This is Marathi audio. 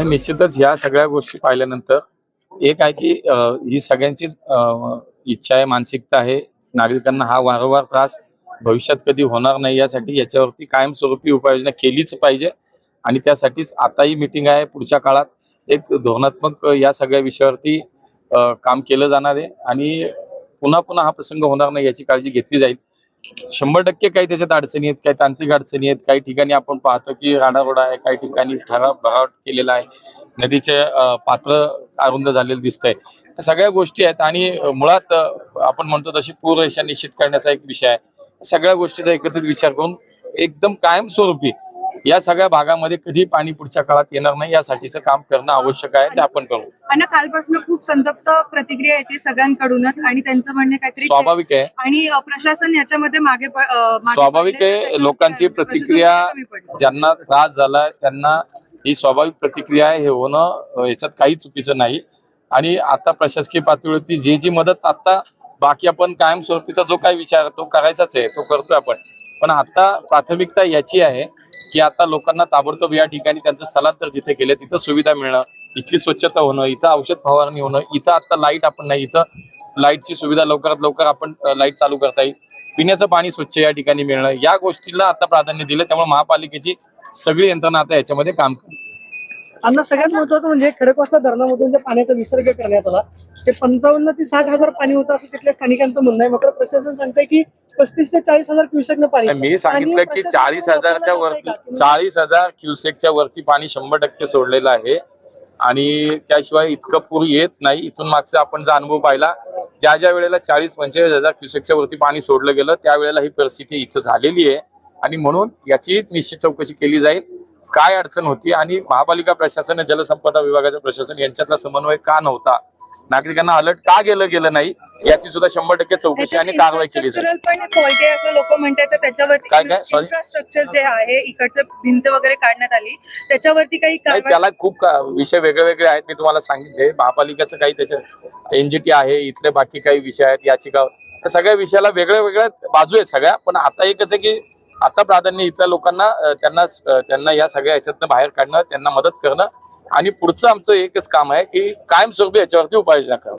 नाही निश्चितच ह्या सगळ्या गोष्टी पाहिल्यानंतर एक आहे की ही सगळ्यांचीच इच्छा आहे मानसिकता आहे. नागरिकांना हा वारंवार त्रास भविष्यात कधी होणार नाही यासाठी याच्यावरती कायमस्वरूपी उपाययोजना केलीच पाहिजे. आणि त्यासाठीच आताही मिटिंग आहे पुढच्या काळात एक धोरणात्मक या सगळ्या विषयावरती काम केलं जाणार आहे. आणि पुन्हा पुन्हा हा प्रसंग होणार नाही याची काळजी घेतली जाईल. शंभर टक्के काही त्याच्यात अडचणी आहेत काही तांत्रिक अडचणी आहेत. काही ठिकाणी आपण पाहतो की राडारोडा आहे काही ठिकाणी ठराव भराव केलेला आहे. नदीचे पात्र अरुंद झालेलं दिसतंय. सगळ्या गोष्टी आहेत आणि मुळात आपण म्हणतो तशी पूररेषा निश्चित करण्याचा एक विषय आहे. सगळ्या गोष्टीचा एकत्रित विचार करून एकदम कायमस्वरूपी या सगळ्या भागामध्ये कधी पाणी पुढच्या काळात येणार नाही. यासाठीचं काम करणं आवश्यक आहे. ते आपण करू. आणि कालपासून खूप संतप्त प्रतिक्रिया येते सगळ्यांकडूनच आणि त्यांचं म्हणणे काहीतरी स्वाभाविक आहे. आणि प्रशासन याच्यामध्ये मागे स्वाभाविक आहे. लोकांची प्रतिक्रिया. ज्यांना त्रास झालाय त्यांना ही स्वाभाविक प्रतिक्रिया आहे. हे होणं याच्यात काही चुकीचं नाही. आणि आता प्रशासकीय पातळीवरती जे जी मदत आता बाकी आपण कायमस्वरूपीचा जो काही विचार तो करायचाच आहे तो करतोय आपण. पण आता प्राथमिकता याची आहे. की आता लोकांना ताबडतोब या ठिकाणी त्यांचं स्थलांतर जिथे केलं तिथं सुविधा मिळणं इथली स्वच्छता होणं इथं औषध फवारणी होणं इथं आता लाइट आपण नाही इथं लाईटची सुविधा लवकरात लवकर आपण लाइट चालू करता येईल. पिण्याचं पाणी स्वच्छ या ठिकाणी मिळणं या गोष्टीला आता प्राधान्य दिलं त्यामुळे महापालिकेची सगळी यंत्रणा आता याच्यामध्ये काम करते. अण्णा सगळ्यात महत्वाचं म्हणजे खडकवासला धरणामधून जे पाण्याचा विसर्ग करण्यात आला ते पंचावन्न ते साठ हजार पाणी होतं असं तिथल्या स्थानिकांचं म्हणणं आहे. मात्र प्रशासन सांगतंय की पस्तीस ते चाळीस हजार क्युसेकनं पाणी मी सांगितलं की चाळीस हजारच्या वरती चाळीस हजार क्युसेकच्या वरती पाणी शंभर टक्के सोडलेलं आहे. आणि त्याशिवाय इतकं पूर येत नाही. इथून मागचा आपण जो अनुभव पाहिला ज्या ज्या वेळेला चाळीस पंचेचाळीस हजार क्युसेकच्या वरती पाणी सोडलं गेलं त्यावेळेला ही परिस्थिती इथं झालेली आहे. आणि म्हणून याची निश्चित चौकशी केली जाईल. काय अडचण होती आणि महापालिका प्रशासन आणि जलसंपदा विभागाचं प्रशासन यांच्यातला समन्वय का नव्हता? नागरिकांना अलर्ट का गेलं गेलं नाही याची सुद्धा शंभर टक्के चौकशी आणि कारवाई केली जाईल असं लोक म्हणतात तर त्याच्यावरती काय काय? Sorry? इन्फ्रास्ट्रक्चर जे आहे इकडचं भिंत वगैरे काढण्यात आली त्याच्यावरती काही नाही कारवाई त्याला खूप का- विषय वेगळे वेगळे आहेत मी तुम्हाला सांगितले महापालिकेचं काही त्याच्या एनजीटी आहे इथले बाकी काही विषय आहेत याचिका त्या सगळ्या विषयाला वेगळ्या वेगळ्या बाजू आहेत सगळ्या पण आता एकच आहे की आता प्राधान्य इथल्या लोकांना त्यांना त्यांना या सगळ्या ह्याच्यातनं बाहेर काढणं त्यांना मदत करणं आणि पुढचं आमचं एकच काम आहे की कायमस्वरूपी याच्यावरती उपाययोजना करणं.